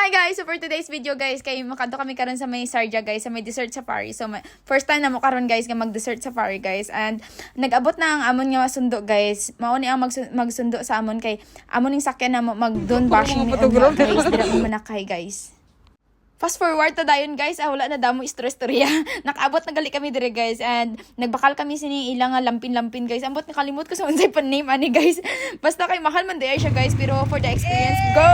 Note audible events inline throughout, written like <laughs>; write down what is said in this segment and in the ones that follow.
Hi guys! So for today's video guys, kay makadto kami karon sa may Sarja guys, sa may dessert safari. So may, first time na mo karon guys nga mag dessert safari guys and nag-abot na ang amon nga sundo guys. Mao ni ang magsu- magsundo sa amon kay amon ning sakyan na mo mag don bashing ni guys. Dira mo manakay guys. Fast forward ta dayon guys, ah, wala na damo istorya-istorya. <laughs> Nakaabot na gali kami dire guys and nagbakal kami sini ilang nga lampin-lampin guys. Ambot nakalimot ko sa unsay pa name ani guys. <laughs> Basta kay mahal man day siya guys pero for the experience go.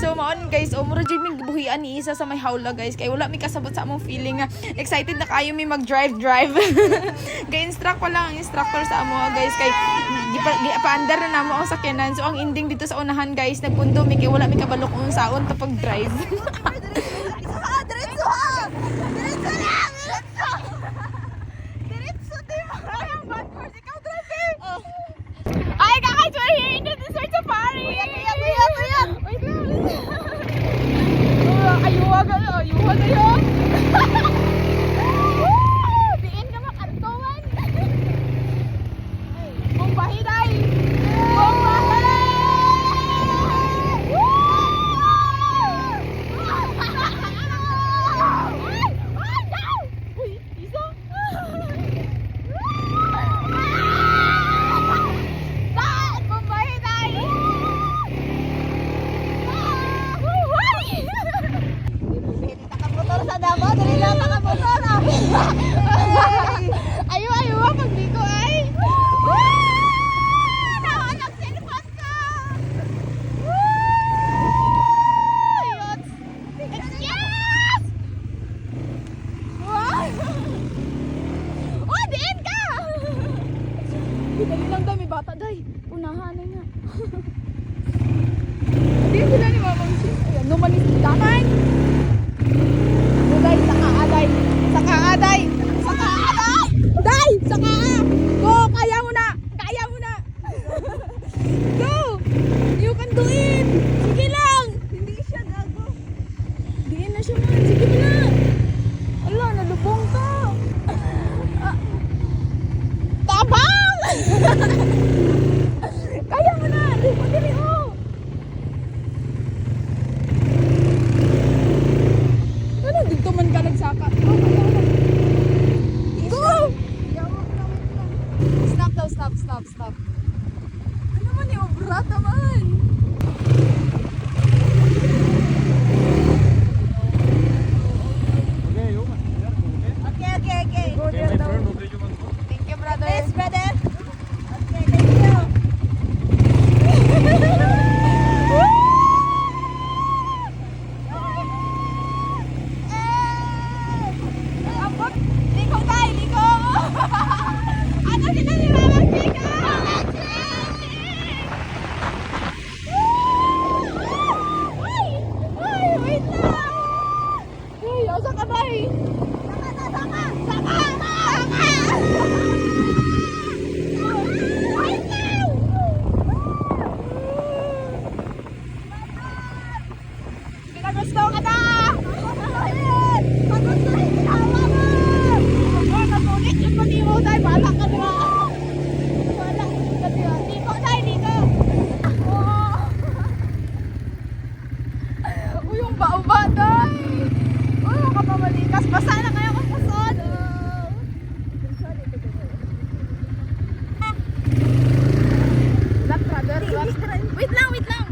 So maon guys, o mura jud mig buhian ni isa sa may hawla guys kay wala mi kasabot sa among feeling nga excited na kayo mi mag drive. <laughs> Gay instruct pa lang ang instructor sa amo guys kay di pa di pa andar na namo ang sakyanan. So ang ending dito sa unahan guys, nagpundo mi kay wala mi kabalo kung saon ta pag drive. Ah, diretso ha! Diretso lang! Diretso! Diretso, di ba? Ang bad horse, ikaw! Oh. Hi guys, we're here in the dessert safari. Kuya, kuya! Wait lang. Uh, ayuwa ka na, ayuwa na yun. <laughs> brother. Please, brother. Okay, thank you. Abot! Liko tayo! Liko! ano sila ni Mamang Chika? Ay! Ay! Wait lang! Uy! Asa ka ba eh? Sama, sama, Saka! Saka! Wait lang! Pinagusto ka na! Pagustuhin, ginawa mo! Ay, nasulit yung pag-iwaw tayo. Bahala ka na. Bahala ka na. Dito tayo, dito. Uy, yung bauba tayo. Uy, makapamalikas. Basa na kaya kung pasod. Black brother, black. Wait lang, wait lang.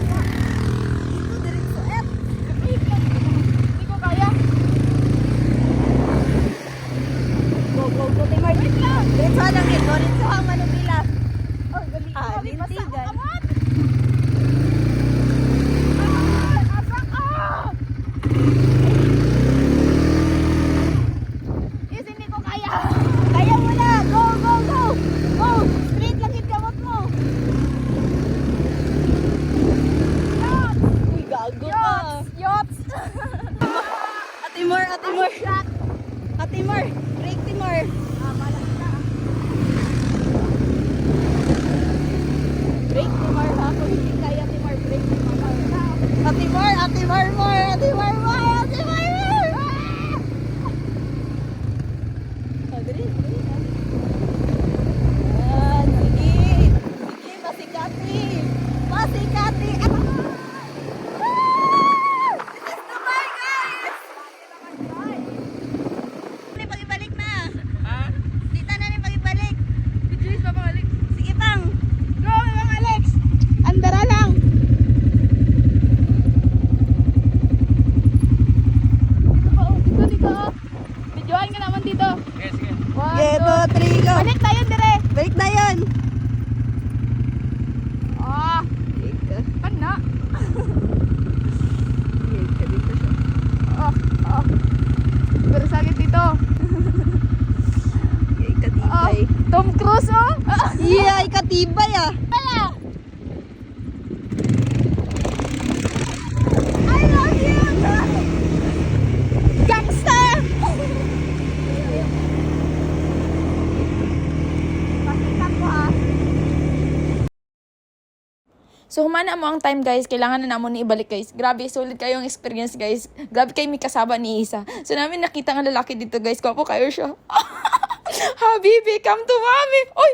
Dito, diretso, eh. Wait lang. Hindi ko kaya. Go, go, go, Timar. Diretso lang, eh. Diretso ang manubila. Oh, gali. Ah, Gali, basa lintigan. ka, kamat. Ay, asa ka? Yes, hindi ko kaya. Kaya mo na! Go, go, go! Go! Straight lang yung kamot mo! Uy, gago ka! Yots! Ate Mar, Ate Mar! Ate Mar! Break, Timor! Break, Timor ha? Kung hindi kaya, Timor, break, Timor. Ate Mar, Ate Mar, Mar! Ate Mar, Mar! Ate Mar, Mar! Ah, dali, dali, ah. Yan, sige. Sige, masikati. Wala. Wala. I love you. Gangsta. Ha. So humana mo ang time guys, kailangan na namon ni ibalik guys. Grabe, sulit kayong experience guys. Grabe kayo may kasaba ni Isa. So namin nakita nga lalaki dito guys, kwapo kayo siya. <laughs> Habibi, come to mommy! Oy!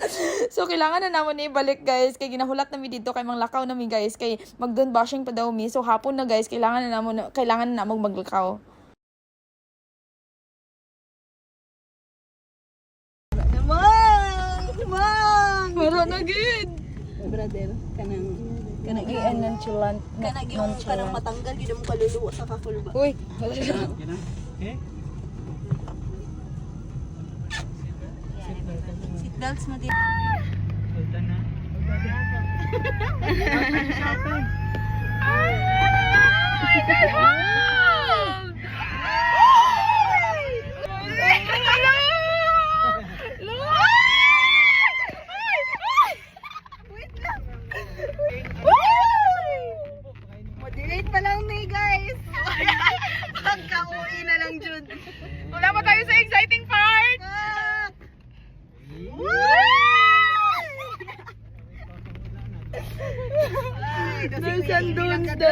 <laughs> so kailangan na namon ni ibalik guys. Kay ginahulat nami dito kay manglakaw nami guys. Kay magdon bashing pa daw mi. So hapon na guys, kailangan na namon kailangan na namong maglakaw. Mang! Wala na gid. Brother, kanang kanang Nag-ian nonchalant. kanang yung kanang matanggal gid mo kaluluwa sa kakulba. Uy, wala siya. Seatbelts mo din. Moderate <laughs> pa lang ni guys. Pagka-uwi na lang Jud. Wala pa tayo sa exciting part.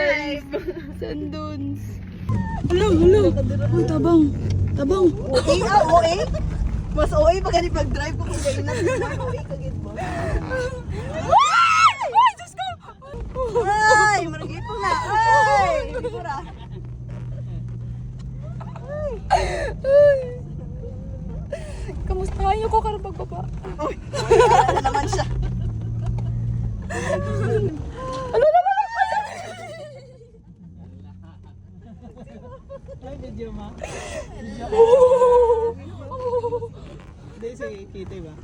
Guys. Sandons. Hello, hello. Uy, tabang. Tabang. OA ah, OA? Mas OA pa gani pag-drive ko kung gano'n na. OA ka gid mo. Ay, Diyos ko. Ay, maragipong na. Ay, pura. Kamusta kayo ko karang pagbaba? Uy, naman siya. <laughs> Ano naman ako? Ay, video ma. Hindi si Kitty ba?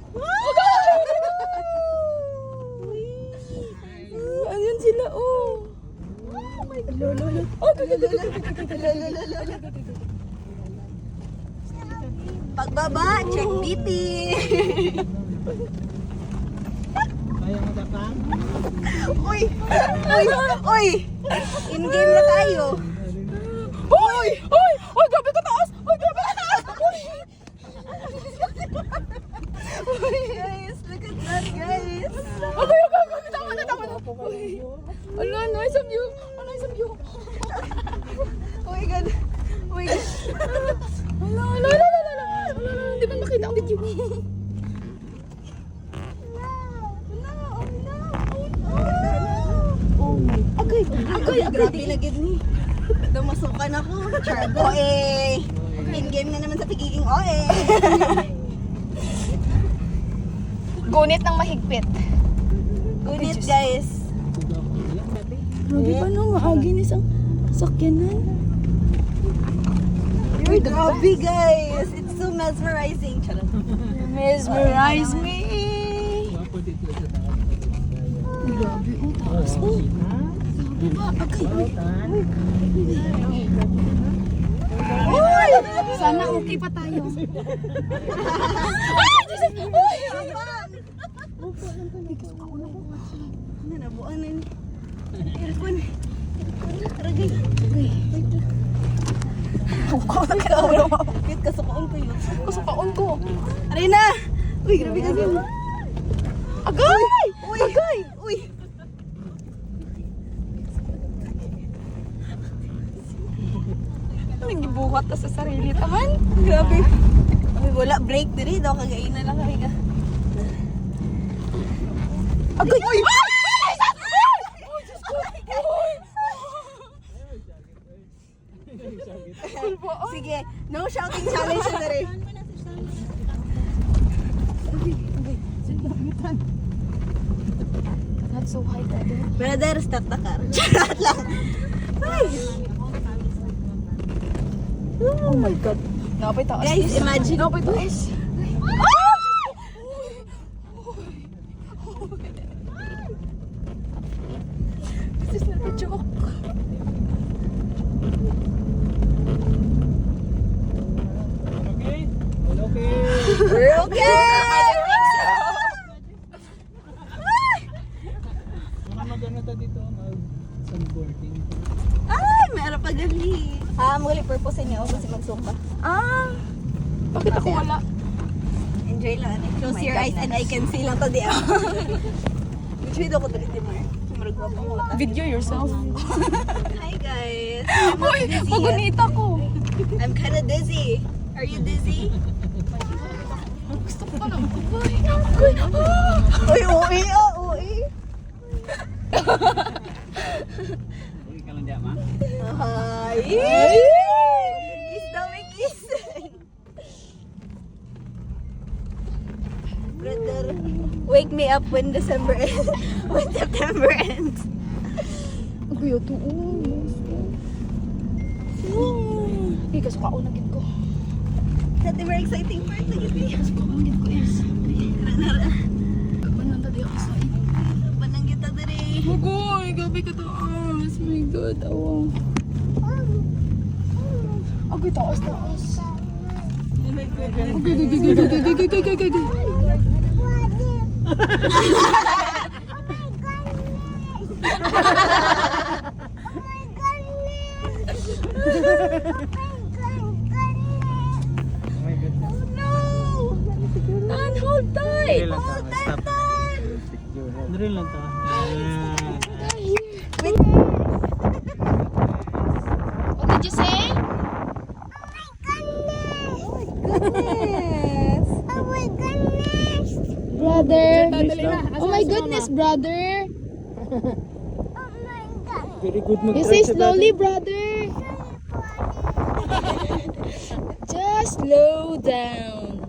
Ayun sila, oh. Oh my God. Lolo, lolo. Oh, Pagbaba, check BP. Kaya mo tapang? Uy, uy, uy. In-game na tayo. Uy! Uy! Uy, grabe ka taas! Uy, grabe ka taas! Uy! Uy, guys, look at that, guys. Okay, okay, okay. Tama na, tama na. Uy. Ala, nice of you. Oh, nice of you. Oh my God. Oh my God. Ala, ala, ala, ala, ala. Ala, ala, Hindi man makita ang video. Agay, agay, grabe na gid ni. Dumasukan ako. Char, OA. In-game na naman sa pagiging OA. Gunit ng mahigpit. Gunit, guys. Grabe ba nung maagi ni isang sakyanan? Uy, grabe, guys. It's so mesmerizing. Charot. Mesmerize me. Grabe, oh, taas. Oh, Uy! sana okay pa tayo. Ano na, buwan na ni. Aircon. Ragay. Wait, kasukoon ko yun. Kasukaon ko. Aray na! Uy, grabe ka din. Agay! Uy! Uy! Uy! Nagibuhat ta sa sarili taman. Grabe. Uy, wala break diri daw kagain na lang kami ka. Agay! Uy! No shouting challenge na rin. That's so high, brother. Brother, start the car. <laughs> Charot lang. Ay. Oh my God. Napay taas. Guys, imagine. Napay taas. This is not a joke. Okay? All okay? We're okay! I don't think so. ano ta dito, mag sunboarding. Ay, meron pa gali. Ah, muli purpose niya ako kasi magsuka. Ah, bakit ako wala? Enjoy lang. ano. Close your eyes and I can see lang to di ah. <laughs> Which video ko dali Timur? Marag pa mo. Video yourself. <laughs> Hi guys. Uy, magunita ko. I'm kinda dizzy. Are you dizzy? Gusto ko ng buhay. Uy, ah! Uy, uwi ah, uwi. Uy, ka lang diyan, ma. Hi. up when December ends. <laughs> when September ends. Ako yun, tuon. Hey, kaso kaon na gid ko. That the very exciting part na gid. Kaso kaon gid ko is. Nara. Panang ta di ako sa iyo. Panang kita dere. Hugoy, gabi ka to. Oh my god, oh. awa. Ako taas taas. Okay, okay, okay, okay, okay, okay, okay, okay. Drill lang tayo. Stop. Drill lang tayo. What did you say? Oh my goodness! Oh my goodness! Brother. Oh my goodness, brother. Very good mag You say slowly, brother. Just slow down.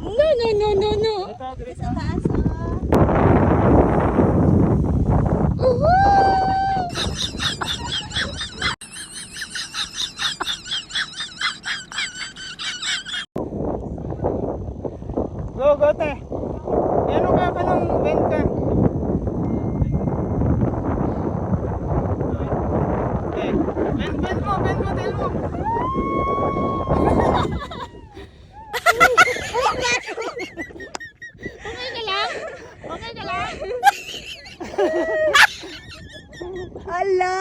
No, no, no, no, no. Sa Go, go, te. Ano ka ka ng bend ka? Eh, bend, bend mo, bend mo, tail mo. Ala.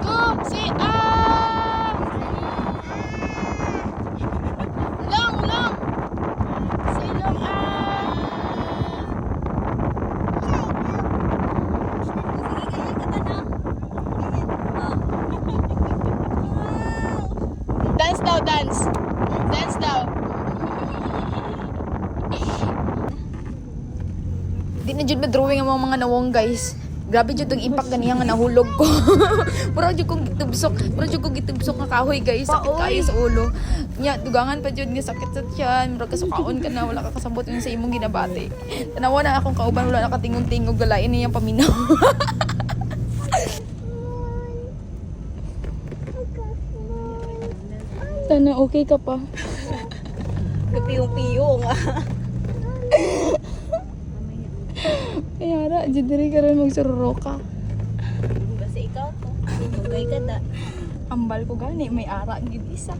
Go, say ah. Long, long. Say long ah. Dance daw, dance. Dance daw. Di na jud ma-drawing ang mga mga nawong guys. Grabe jud ang impact ganiya nga nahulog ko. <laughs> Mura jud kong gitubsok. Mura jud kong gitubsok nga kahoy guys. Sakit kayo sa ulo. Nya dugangan pa jud nga sakit sa tiyan. Mura kasukaon ka na wala ka kasabot yun sa imong ginabati. Tanawa na akong kauban wala nakatingog-tingog galain niyang paminaw. Sana okay ka pa. <laughs> Kapiyong-piyong ah. Kaya ra, dyan diri ka rin magsururo ka. Basta ikaw to. Bugay ka da. Ambal ko gani, may ara gid isa.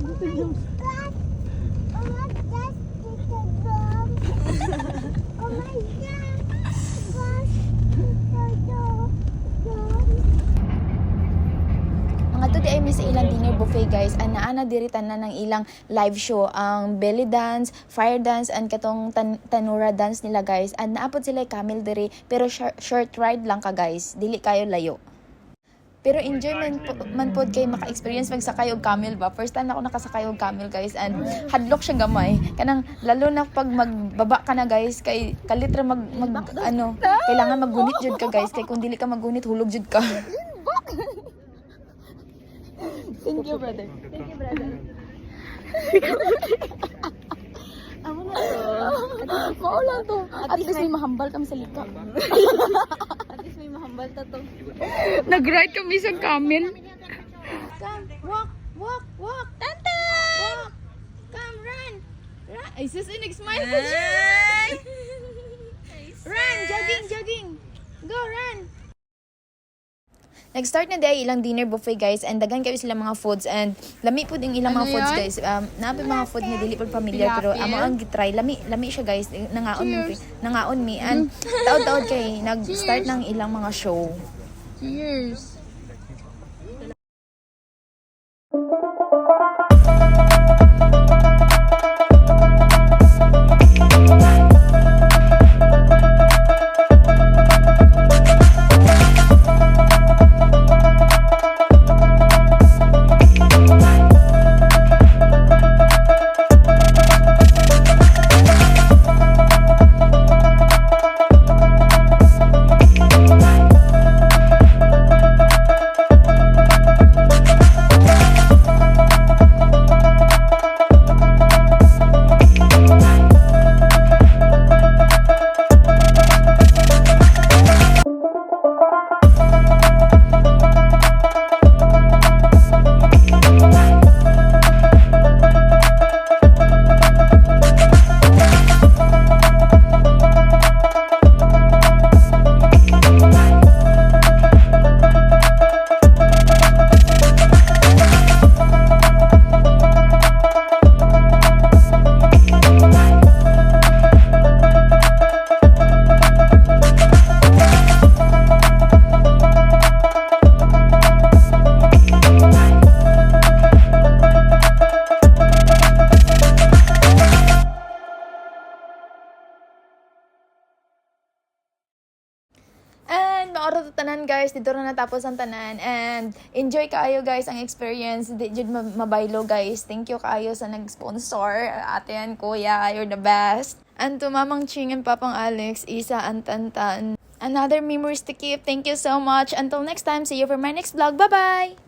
Mga to di ay miss ilang dinner buffet guys. Ana ana diri tanan ng ilang live show ang belly dance, fire dance and katong tan- tanura dance nila guys. And naapod sila camel diri pero short, short ride lang ka guys. Dili kayo layo. Pero enjoy man, po, man pod kay maka-experience magsakay og camel ba. First time ako nakasakay og camel guys and hadlok siya gamay. Kanang lalo na pag magbaba ka na guys kay kalitra mag, mag ano, kailangan maggunit jud ka guys kay kung dili ka maggunit hulog jud ka. Thank you, brother. Thank you, brother. Amo na to. Mao lang to. At, At least may mahambal kami sa lika. At least may mahambal ta to. Nag-ride kami sa camel. Walk, walk, walk. Tante! Walk. Come, run. Run. Ay, sis, in-smile ko siya. Run, jogging, jogging. Go, run. Nag-start na day ilang dinner buffet guys and dagan kayo sila mga foods and lami po din ilang mga foods guys. Um nabi mga food nga dili po familiar pero amo ang gitry lami lami siya guys nangaon mi nangaon mi and taod-taod kay nag-start ng ilang mga show. Cheers. Guys, dito na natapos ang tanan and enjoy kaayo guys ang experience. Di jud ma- mabaylo guys. Thank you kaayo sa nag-sponsor. Ate and kuya, you're the best. And to Mamang Ching and Papang Alex, Isa and Tantan. Another memories to keep. Thank you so much. Until next time, see you for my next vlog. Bye-bye!